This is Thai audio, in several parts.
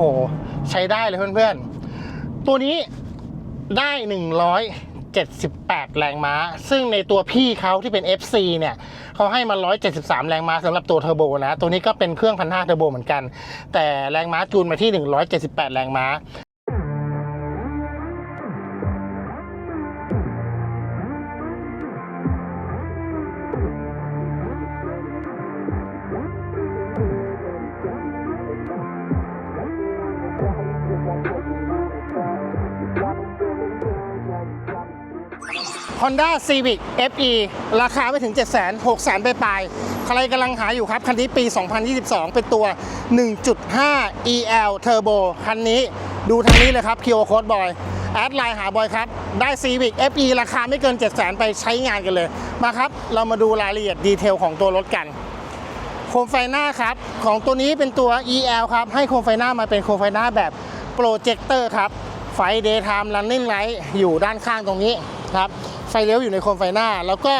หใช้ได้เลยเพื่อนๆ ตัวนี้ได้ 178 แรงม้า ซึ่งในตัวพี่เขาที่เป็น FC เนี่ยเขาให้มา 173 แรงม้าสำหรับตัวเทอร์โบนะ ตัวนี้ก็เป็นเครื่องพันห้าเทอร์โบเหมือนกัน แต่แรงม้าจูนมาที่ 178 แรงม้า Honda Civic FE ราคาไม่ถึง7 0 0 0 0 6 0 0 0 0ไปปลายใครกำลังหาอยู่ครับ คันนี้ปี 2022 เป็นตัว 1.5 EL Turbo คันนี้ดูทางนี้เลยครับ Q Code Boy แอดไลน์หาบอยครับ ได้ Civic FE ราคาไม่เกิน 7 0 0 0 0 0 ไปใช้งานกันเลย มาครับ เรามาดูรายละเอียดดีเทลของตัวรถกัน โคมไฟหน้าครับ ของตัวนี้เป็นตัว EL ครับ ให้โคมไฟหน้ามาเป็นโคมไฟหน้าแบบโปรเจคเตอร์ครับ ไฟ Daytime Running Light อยู่ด้านข้างตรงนี้ครับ ไฟเลี้ยวอยู่ในโคมไฟหน้า แล้วก็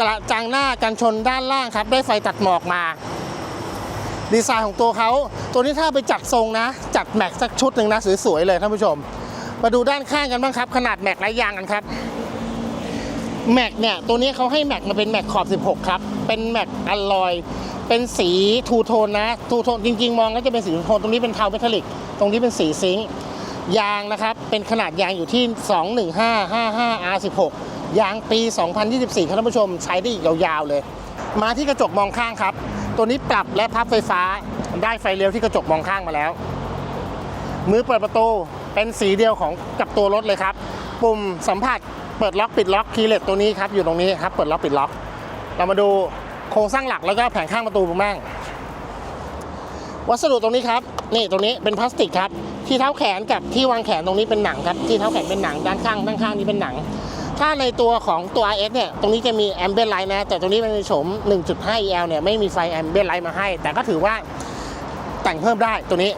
กระจังหน้ากันชนด้านล่างครับ ได้ไฟตัดหมอกมา ดีไซน์ของตัวเขาตัวนี้ถ้าไปจัดทรงนะ จัดแม็กสักชุดหนึ่งนะสวยๆเลยท่านผู้ชม มาดูด้านข้างกันบ้างครับ ขนาดแม็กและยางกันครับแม็กเนี่ยตัวนี้เขาให้แม็กมาเป็นแม็กขอบ 16 ครับ เป็นแม็กอลลอย เป็นสีทูโทนนะทูโทนจริง ๆ มองก็จะเป็นสีทูโทนตรงนี้เป็นเทาเมทัลลิก ตรงนี้เป็นสีซิงค์ยางนะครับ เป็นขนาดยางอยู่ที่ 21555 R16 ยางปี 2024ครับท่านผู้ชมใช้ได้อีกยาวๆเลย มาที่กระจกมองข้างครับ ตัวนี้ปรับและพับไฟฟ้าได้ไฟเลี้ยวที่กระจกมองข้างมาแล้ว มือเปิดประตูเป็นสีเดียวของกับตัวรถเลยครับ ปุ่มสัมผัสเปิดล็อกปิดล็อกคีย์เลสตัวนี้ครับอยู่ตรงนี้ครับเปิดล็อกปิดล็อก เรามาดูโครงสร้างหลักแล้วก็แผงข้างประตูบ้างวัสดุตรงนี้ครับนี่ตรงนี้เป็นพลาสติกครับที่เท้าแขนกับที่วางแขนตรงนี้เป็นหนังครับที่เท้าแขนเป็นหนังด้านข้างด้านข้างนี้เป็นหนัง ถ้าในตัวของตัว RS เนี่ย ตรงนี้จะมีแอมเบียนไลท์นะ แต่ตรงนี้เป็นในโฉม 1.5 EL เนี่ย ไม่มีไฟแอมเบียนไลท์มาให้ แต่ก็ถือว่าแต่งเพิ่มได้ตัวนี้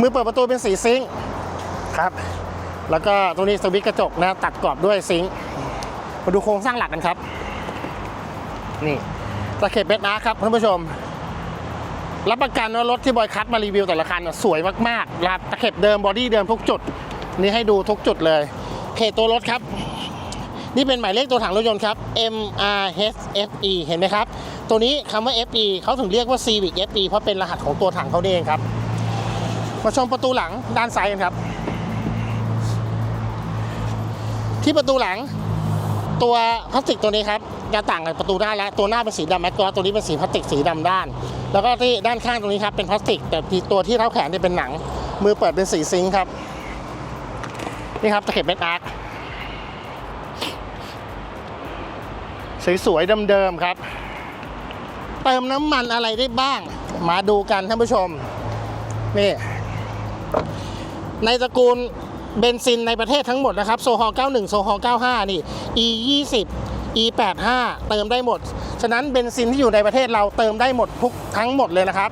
มือเปิดประตูเป็นสีซิงค์ครับ แล้วก็ตรงนี้สวิตช์กระจกนะ ตัดกรอบด้วยซิงค์มาดูโครงสร้างหลักกันครับ นี่ตะเข็บเบ็ดนะครับท่านผู้ชมรับประกันว่ารถที่บอยคัดมารีวิวแต่ละคันสวยมากๆรับตะเข็บเดิมบอดี้เดิมทุกจุด นี่ให้ดูทุกจุดเลยเพจตัวรถครับ นี่เป็นหมายเลขตัวถังรถยนต์ครับ M R H F E เห็นไหมครับ ตัวนี้คำว่า F E เขาถึงเรียกว่า Civic F E เพราะเป็นรหัสของตัวถังเขาเองครับ มาชมประตูหลังด้านซ้ายกันครับ ที่ประตูหลังตัวพลาสติกตัวนี้ครับจะต่างกับประตูด้านแล้วตัวหน้าเป็นสีดำแมตต์ตัวนี้เป็นสีพลาสติกสีดำด้าน แล้วก็ที่ด้านข้างตรงนี้ครับเป็นพลาสติก แต่ตัวที่เท้าแขนเนี่ยเป็นหนัง มือเปิดเป็นสีซิงค์ครับ นี่ครับตะเข็บเม็ดอาร์ค สวยๆเดิมๆครับ เติมน้ำมันอะไรได้บ้าง มาดูกันท่านผู้ชม นี่ ในตระกูลเบนซินในประเทศทั้งหมดนะครับ โซฮอล91 โซฮอล95 นี่ E 20 E 85เติมได้หมด ฉะนั้นเบนซินที่อยู่ในประเทศเราเติมได้หมดทุกทั้งหมดเลยนะครับ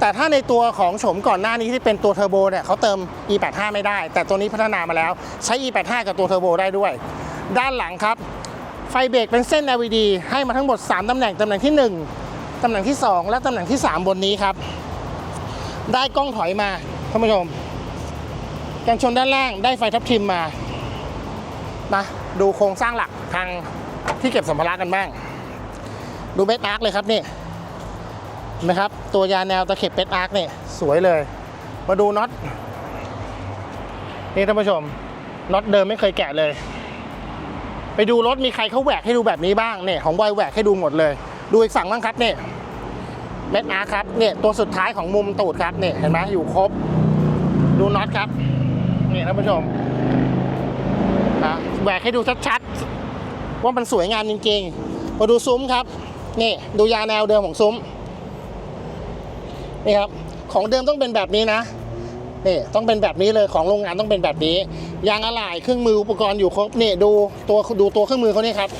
แต่ถ้าในตัวของโฉมก่อนหน้านี้ที่เป็นตัวเทอร์โบเนี่ยเขาเติม E 85 ไม่ได้ แต่ตัวนี้พัฒนามาแล้วใช้ E 85 กับตัวเทอร์โบได้ด้วย ด้านหลังครับ ฟเบรกเป็นเส้น LED ให้มาทั้งหมด 3ตำแหน่งตำแหน่งที่ 1ตำแหน่งที่ 2 และตำแหน่งที่ 3 บนนี้ครับ ได้กล้องถอยมาท่านผู้ชมกันชนด้านล่างได้ไฟทับทิมมานะดูโครงสร้างหลักทางที่เก็บสัมภาระกันบ้าง ดูเบสอาร์คเลยครับนี่เห็นะครับ ตัวยาแนวตะเข็บเบสอาร์คเนี่ยสวยเลย มาดูน็อตนี่ท่านผู้ชมน็อตเดิมไม่เคยแกะเลย ไปดูรถมีใครเขาแหวกให้ดูแบบนี้บ้างเนี่ยของบอยแหวกให้ดูหมดเลย ดูอีกฝั่งบ้างครับเนี่ยเบสอาร์คครับเนี่ยตัวสุดท้ายของมุมตูดครับเนี่ยเห็นไหมอยู่ครบ ดูน็อตครับนี่ท่านผู้ชมนะแหวกให้ดูชัดๆว่ามันสวยงามจริงๆมาดูซุ้มครับนี่ดูยาแนวเดิมของซุ้มนี่ครับของเดิมต้องเป็นแบบนี้นะ นี่ต้องเป็นแบบนี้เลยของโรงงานต้องเป็นแบบนี้ ยางอะไหล่เครื่องมืออุปกรณ์อยู่ครบนี่ดูตัวดูตัวเครื่องมือเขาเนี่ยครับ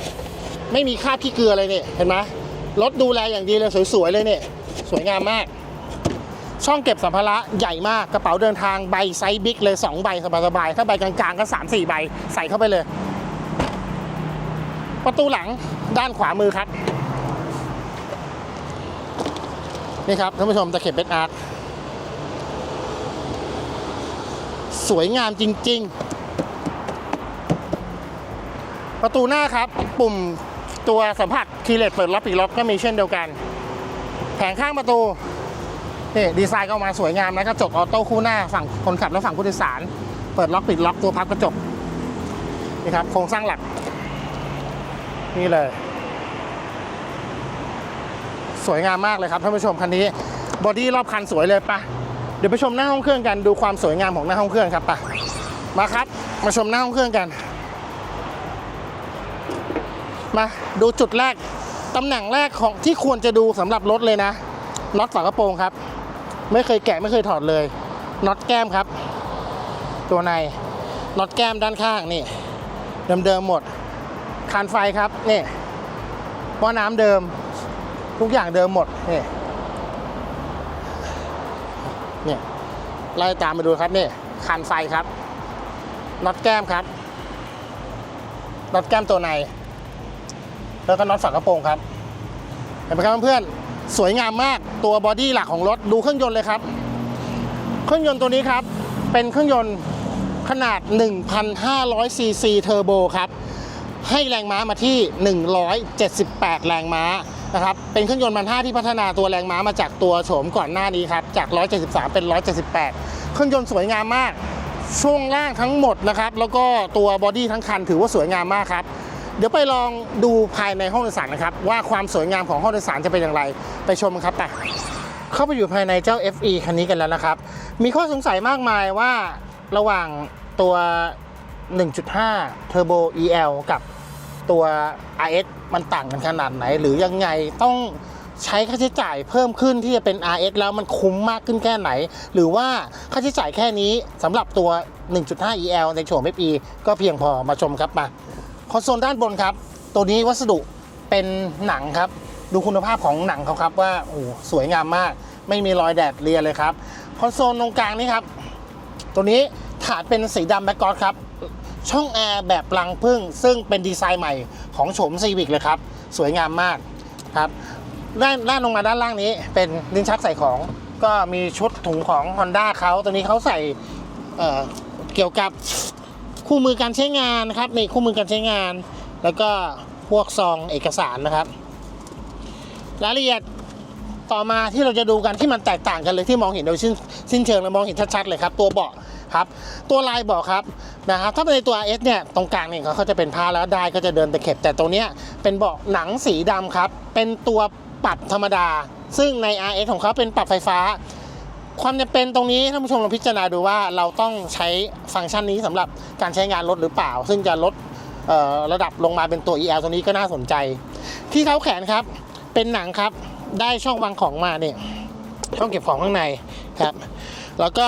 ไม่มีคราบขี้เกลือเลยนี่เห็นไหมรถดูแลอย่างดีเลยสวยๆเลยเนี่ยสวยงามมาก ช่องเก็บสัมภาระใหญ่มากกระเป๋าเดินทางใบไซส์บิ๊กเลย2ใบสบายๆถ้าใบกลางๆก็3 4ใบใส่เข้าไปเลย ประตูหลังด้านขวามือครับนี่ครับท่านผู้ชมตะเข็บเบสอาร์ต สวยงามจริง ๆ ประตูหน้าครับ ปุ่มตัวสัมผัสคีย์เลสเปิดล็อกปิดล็อกก็มีเช่นเดียวกัน แผงข้างประตูนี่ดีไซน์ก็ออกมาสวยงามนะกระจกออโต้คู่หน้าฝั่งคนขับและฝั่งผู้โดยสาร เปิดล็อกปิดล็อกตัวพับกระจกนี่ครับโครงสร้างหลัก นี่เลย สวยงามมากเลยครับท่านผู้ชมคันนี้บอดี้รอบคันสวยเลยปะ เดี๋ยวไปชมหน้าห้องเครื่องกันดูความสวยงามของหน้าห้องเครื่องครับปะมาครับมาชมหน้าห้องเครื่องกัน มาดูจุดแรกตำแหน่งแรกของที่ควรจะดูสำหรับรถเลยนะน็อตฝากระโปรงครับ ไม่เคยแกะไม่เคยถอดเลยน็อตแก้มครับ ตัวในน็อตแก้มด้านข้างนี่ เดิมๆหมดคานไฟครับนี่หม้อน้ำเดิม ทุกอย่างเดิมหมดนี่เนี่ย ไล่ตามมาดูครับนี่คานไฟครับน็อตแก้มครับน็อตแก้มตัวใน แล้วก็น็อตฝากระโปรงครับเห็นไหมครับเพื่อนๆสวยงามมากตัวบอดี้หลักของรถดูเครื่องยนต์เลยครับ เครื่องยนต์ตัวนี้ครับ เป็นเครื่องยนต์ขนาด 1,500 ซีซีเทอร์โบครับ ให้แรงม้ามาที่ 178 แรงม้า นะครับเป็นเครื่องยนต์มัน5ที่พัฒนาตัวแรงม้ามาจากตัวโฉมก่อนหน้านี้ครับจาก 173 เป็น 178 เครื่องยนต์สวยงามมาก ช่วงล่างทั้งหมดนะครับแล้วก็ตัวบอดี้ทั้งคันถือว่าสวยงามมากครับเดี๋ยวไปลองดูภายในห้องโดยสารนะครับ ว่าความสวยงามของห้องโดยสารจะเป็นอย่างไรไปชมครับไปเข้าไปอยู่ภายในเจ้า FE คันนี้กันแล้วนะครับ มีข้อสงสัยมากมายว่าระหว่างตัว 1.5 Turbo EL กับตัว RS มันต่างกันขนาดไหน หรือยังไงต้องใช้ค่าใช้จ่ายเพิ่มขึ้นที่จะเป็น RS แล้วมันคุ้มมากขึ้นแค่ไหน หรือว่าค่าใช้จ่ายแค่นี้สำหรับตัว 1.5 EL ในโฉม FE ก็เพียงพอมาชมครับมาคอนโซลด้านบนครับ ตัวนี้วัสดุเป็นหนังครับ ดูคุณภาพของหนังเขาครับว่าโอ้สวยงามมาก ไม่มีรอยแดดเรียเลยครับ คอนโซลตรงกลางนี่ครับ ตัวนี้ถาดเป็นสีดำแบ็กกรอดครับ ช่องแอร์แบบรังพึ่งซึ่งเป็นดีไซน์ใหม่ของโฉมซีวิกเลยครับ สวยงามมากครับด้านด้านลงมาด้านล่างนี้เป็นลิ้นชักใส่ของ ก็มีชุดถุงของ Honda เขาตัวนี้เขาใส่เเกี่ยวกับคู่มือการใช้งานนะครับนี่คู่มือการใช้งาน แล้วก็พวกซองเอกสารนะครับ รายละเอียดต่อมาที่เราจะดูกันที่มันแตกต่างกันเลยที่มองเห็นโดยสิ้นสิ้นเชิงและมองเห็นชัดๆเลยครับ ตัวเบาะ ครับตัวลายเบาะครับนะครับถ้าเป็นในตัว S เนี่ยตรงกลางเนี่ยเขาจะเป็นผ้าแล้วได้ก็จะเดินตะเข็บแต่ตรงเนี้ยเป็นเบาะหนังสีดำครับ เป็นตัวปรับธรรมดา ซึ่งใน RS ของเขาเป็นปรับไฟฟ้า ความจำเป็นตรงนี้ท่านผู้ชมลองพิจารณาดูว่าเราต้องใช้ฟังก์ชันนี้สำหรับการใช้งานรถหรือเปล่า ซึ่งจะลดระดับลงมาเป็นตัว EL ตัวนี้ก็น่าสนใจ ที่เท้าแขนครับเป็นหนังครับได้ช่องวางของมาเนี่ยช่องเก็บของข้างในครับ แล้วก็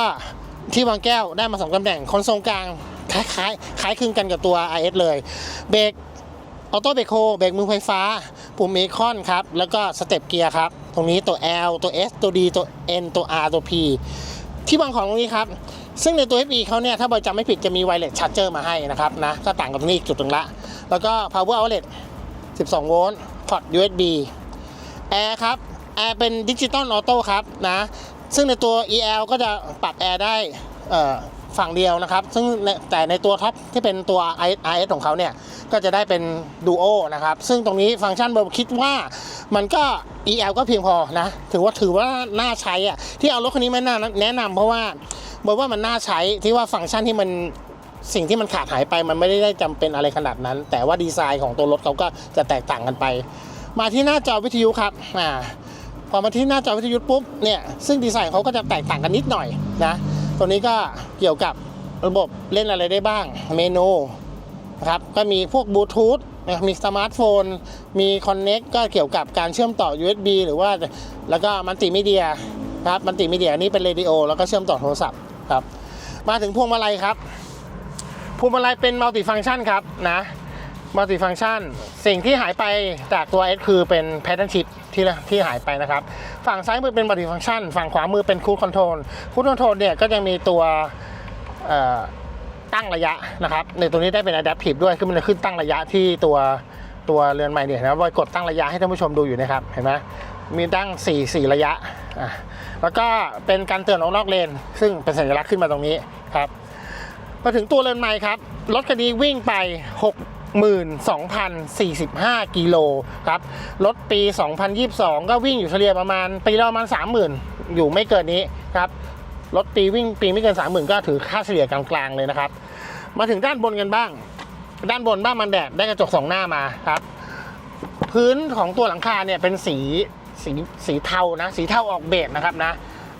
ที่วางแก้วได้มาสองตำแหน่งคอนโซลกลางคล้ายคล้ายคล้ายคลึงกันกับตัว RS เลย เบรกออโต้เบรกโฮเบรกมือไฟฟ้า ปุ่มเมคอนครับ แล้วก็สเต็ปเกียร์ครับ ตรงนี้ตัว L ตัว S ตัว D ตัว N ตัว R ตัว P ที่วางของตรงนี้ครับ ซึ่งในตัว FE เขาเนี่ย ถ้าบอยจำไม่ผิดจะมีไวเลสชาร์เจอร์มาให้นะครับนะก็ต่างกับตรงนี้อีกจุดหนึ่งละ แล้วก็ power outlet 12 โวลต์พอร์ต USB แอร์ครับ แอร์เป็นดิจิตอลออโต้ครับนะ ซึ่งในตัว EL ก็จะปรับแอร์ได้ฝั่งเดียวนะครับ ซึ่งแต่ในตัวท็อปที่เป็นตัว IS ของเขาเนี่ย ก็จะได้เป็นดูโอนะครับ ซึ่งตรงนี้ฟังก์ชันเราคิดว่ามันก็ EL ก็เพียงพอนะ ถือว่าถือว่าน่าใช้อะที่เอารถคันนี้มาแนะนำเพราะว่าบอกว่ามันน่าใช้ที่ว่าฟังก์ชันที่มันสิ่งที่มันขาดหายไปมันไม่ได้จำเป็นอะไรขนาดนั้น แต่ว่าดีไซน์ของตัวรถเขาก็จะแตกต่างกันไป มาที่หน้าจอวิทยุครับอ่า พอมาที่หน้าจอวิทยุปุ๊บเนี่ยซึ่งดีไซน์เขาก็จะแตกต่างกันนิดหน่อยนะตัวนี้ก็เกี่ยวกับระบบเล่นอะไรได้บ้างเมนูนะครับก็มีพวกบลูทูธมีสมาร์ทโฟน มีคอนเน็กก็เกี่ยวกับการเชื่อมต่อ USB หรือว่าแล้วก็มัลติมีเดียครับมัลติมีเดียนี่เป็นเรดิโอแล้วก็เชื่อมต่อโทรศัพท์ครับมาถึงพวงมาลัยครับพวงมาลัยเป็นมัลติฟัง c t ชันครับนะ มัลติฟังชันสิ่งที่หายไปจากตัว S คือเป็นแพ t เทิร์นชิ t ที่ที่หายไปนะครับ ฝั่งซ้ายมือเป็นมัลติฟังชันฝั่งขวามือเป็นคู d คอนโทรลคู d คอนโทรลเนี่ยก็จะมีตัวตั้งระยะนะครับในตัวนี้ได้เป็น Adaptive ด้วยคือมันจะขึ้นตั้งระยะที่ตัวตัวเรือนใหม่เนี่ยนะบอยกดตั้งระยะให้ท่านผู้ชมดูอยู่นะครับเห็นไหมมีตั้ง 4 4 ระยะอะแล้วก็เป็นการเตือนออกนอกเลน ซึ่งเป็นสัญลักษณ์ขึ้นมาตรงนี้ครับมาถึงตัวเรือนไม้ครับรถคันนี้วิ่งไป 62,045 กิโลครับ รถปี 2022 ก็วิ่งอยู่เฉลี่ยประมาณ ปีละประมาณ 30,000 อยู่ไม่เกินนี้ครับ รถปีวิ่งปีไม่เกิน 30,000 ก็ถือค่าเฉลี่ยกลางๆเลยนะครับ มาถึงด้านบนกันบ้าง ด้านบนบ้านมันแดดได้กระจกสองหน้ามาครับ พื้นของตัวหลังคาเนี่ยเป็นสีสีสีเทานะ สีเทาออกเบจนะครับนะ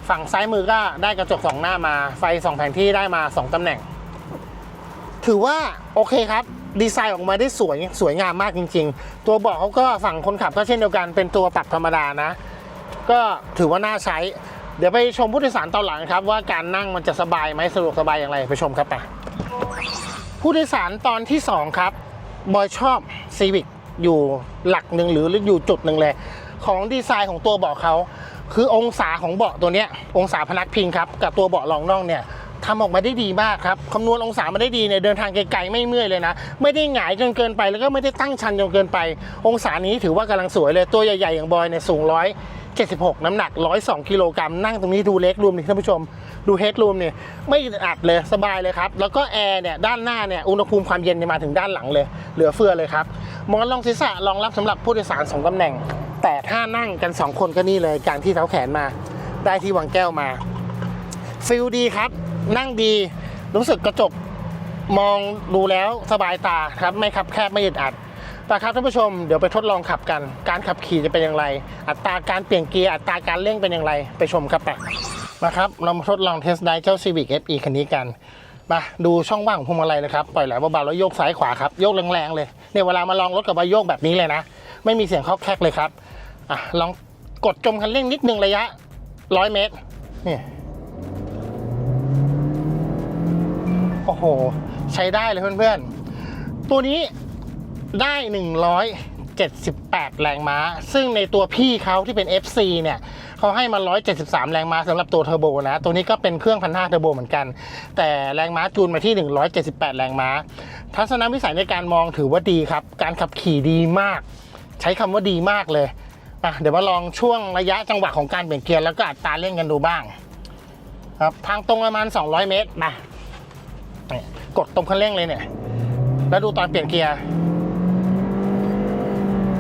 ฝั่งซ้ายมือก็ได้กระจกสองหน้ามา ไฟสองแผงที่ได้มาสองตำแหน่ง ถือว่าโอเคครับ ดีไซน์ออกมาได้สวยสวยงามมากจริง ๆ ตัวเบาะเขาก็ฝั่งคนขับก็เช่นเดียวกันเป็นตัวปรับธรรมดานะ ก็ถือว่าน่าใช้ เดี๋ยวไปชมผู้โดยสารตอนหลังครับ ว่าการนั่งมันจะสบายไหมสะดวกสบายอย่างไรไปชมครับไปผู้โดยสารตอนที่สองครับบอยชอบซีวิ c อยู่หลักหนึ่งหรืออยู่จุดหนึ่งเลย ของดีไซน์ของตัวเบาะเขาคือองศาของเบาะตัวเนี้ยองศาพนักพิงครับกับตัวเบาะรองน่องเนี่ย ทำออกมาได้ดีมากครับคำนวณองศามาได้ดีเนี่ยเดินทางไกลๆไม่เมื่อยเลยนะ ไม่ได้หงายจนเกินไปแล้วก็ไม่ได้ตั้งชันจนเกินไป องศานี้ถือว่ากำลังสวยเลยตัวใหญ่ๆอย่างบอยเนี่ยสูงร้อย76 น้ำหนัก 102 กิโลกรัม นั่งตรงนี้ดูเล็กรูมนี่ท่านผู้ชม ดูเฮดรูมเนี่ยไม่อัดเลยสบายเลยครับ แล้วก็แอร์เนี่ยด้านหน้าเนี่ยอุณหภูมิความเย็นเนี่ยมาถึงด้านหลังเลย เหลือเฟือเลยครับมอนรองศีรษะรองรับสำหรับผู้โดยสารสองตำแหน่ง แต่ถ้านั่งกัน 2 คนก็นี่เลยการที่เท้าแขนมา ได้ที่วางแก้วมาฟิลดีครับ นั่งดี รู้สึกกระจกมองดูแล้วสบายตาครับไม่คับแคบไม่อึดอัดแต่ครับท่านผู้ชมเดี๋ยวไปทดลองขับกัน การขับขี่จะเป็นอย่างไร อัตราการเปลี่ยนเกียร์อัตราการเร่งเป็นอย่างไร ไปชมครับไปมาครับเรามาทดลองเทสไดเจ้า Civic FE คันนี้กันมาดูช่องว่างของพวงมาลัยเลยครับ ปล่อยไหลเบาๆแล้วโยกซ้ายขวาครับโยกแรงๆเลยเนี่ยเวลามาลองรถกับใบโยกแบบนี้เลยนะ ไม่มีเสียงคาะแคกเลยครับอะลองกดจมคันเร่งนิดนึงระยะร้อยเมตรนี่ โอ้โห ใช้ได้เลยเพื่อนๆ ตัวนี้ได้ 178 แรงม้า ซึ่งในตัวพี่เขาที่เป็น FC เนี่ยเขาให้มา 173 แรงม้าสำหรับตัวเทอร์โบนะ ตัวนี้ก็เป็นเครื่องพันห้าเทอร์โบเหมือนกัน แต่แรงม้าจูนมาที่ 178 แรงม้า ทัศนวิสัยในการมองถือว่าดีครับ การขับขี่ดีมาก ใช้คำว่าดีมากเลยอะเดี๋ยวมาลองช่วงระยะจังหวะของการเปลี่ยนเกียร์แล้วก็อัตราเร่งกันดูบ้าง ครับ ทางตรงประมาณ 200 เมตรมา นี่กดตรงคันเร่งเลยเนี่ย แล้วดูตอนเปลี่ยนเกียร์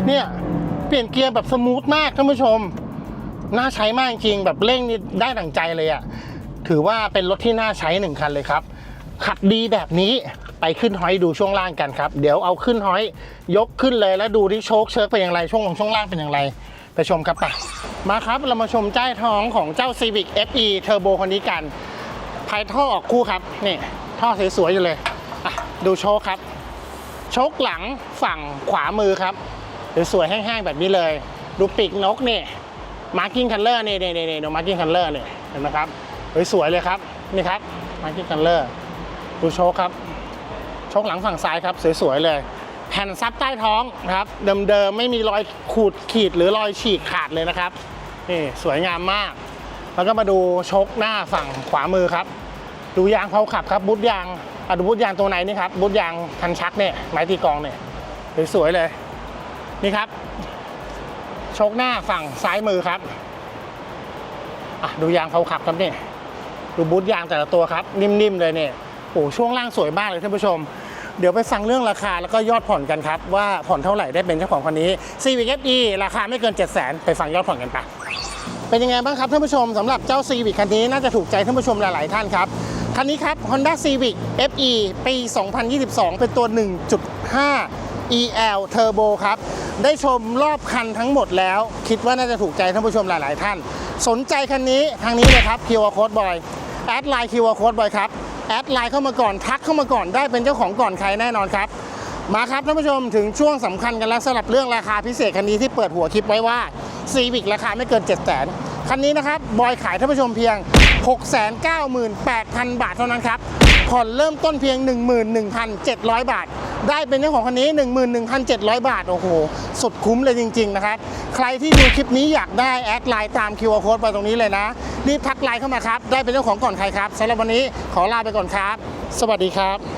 เนี่ย เปลี่ยนเกียร์แบบสมูทมากท่านผู้ชม น่าใช้มากจริงแบบเร่งนี่ได้ดั่งใจเลยอะ่ะ ถือว่าเป็นรถที่น่าใช้หนึ่งคันเลยครับ ขับดีแบบนี้ไปขึ้นฮอยดูช่วงล่างกันครับ เดี๋ยวเอาขึ้นฮอยยกขึ้นเลยแล้วดูที่โชคเชิร์กเป็นอย่างไรช่วงลงช่วงล่างเป็นอย่างไรไปชมครับไปมาครับเรามาชมใต้ท้องของเจ้า Civic FE Turbo คันนี้กัน ภายท่อออกคู่ครับนี่ ท่อสวยๆอยู่เลยดูโชคครับโชคหลังฝั่งขวามือครับสวยๆแห้งๆแบบนี้เลย ดูปีกนกนี่มาร์กิ้งคันเลอร์นี่นี่นี่ดูมาร์กิ้งคันเลอร์นี่เห็นไหมครับสวยๆเลยครับนี่ครับมาร์กิ้งคันเลอร์ดูโชคครับโชคหลังฝั่งซ้ายครับสวยๆเลย แผ่นซับใต้ท้องครับเดิมๆไม่มีรอยขูดขีดหรือรอยฉีกขาดเลยนะครับนี่สวยงามมาก แล้วก็มาดูชกหน้าฝั่งขวามือครับ ดูยางเผาขับครับบูทยางอะดูบูทยางตัวไหนนี่ครับบูทยางคันชักเนี่ยไม้ตีกองเนี่ยสวยๆเลย นี่ครับชกหน้าฝั่งซ้ายมือครับดูยางเผาขับครับเนี่ยดูบูทยางแต่ละตัวครับ นิ่มๆเลยเนี่ยโอ้ช่วงล่างสวยมากเลยท่านผู้ชม เดี๋ยวไปฟังเรื่องราคาแล้วก็ยอดผ่อนกันครับ ว่าผ่อนเท่าไหร่ได้เป็นเจ้าของคันนี้ CVFE ราคาไม่เกิน 7 0 0 0 0 0ไปฟังยอดผ่อนกันปะเป็นยังไงบ้างครับท่านผู้ชมสำหรับเจ้า Civic คันนี้น่าจะถูกใจท่านผู้ชมหลาย ๆ ท่านครับ คันนี้ครับ Honda Civic FE ปี 2022 เป็นตัว 1.5 EL Turbo ครับ ได้ชมรอบคันทั้งหมดแล้ว คิดว่าน่าจะถูกใจท่านผู้ชมหลาย ๆ ท่าน สนใจคันนี้ทางนี้เลยครับ QR Code Boy แอดไลน์ QR Code Boy ครับ แอดไลน์เข้ามาก่อน ทักเข้ามาก่อนได้เป็นเจ้าของก่อนใครแน่นอนครับ มาครับท่านผู้ชมถึงช่วงสำคัญกันแล้วสำหรับเรื่องราคาพิเศษคันนี้ที่เปิดหัวคลิปไว้ว่า Civic ราคาไม่เกิน 7 0 0 0 0 0คันนี้นะครับบอยขายท่านผู้ชมเพียง 698,000 บาทเท่านั้นครับ ผ่อนเริ่มต้นเพียง 11,700 บาท ได้เป็นเจ้าของคันนี้ 11,700 บาท โอ้โห สุดคุ้มเลยจริง ๆ นะครับ ใครที่ดูคลิปนี้อยากได้แอดไลน์ตาม QR Code ไปตรงนี้เลยนะ รีบทักไลน์เข้ามาครับ ได้เป็นเจ้าของก่อนใครครับสำหรับวันนี้ขอลาไปก่อนครับ สวัสดีครับ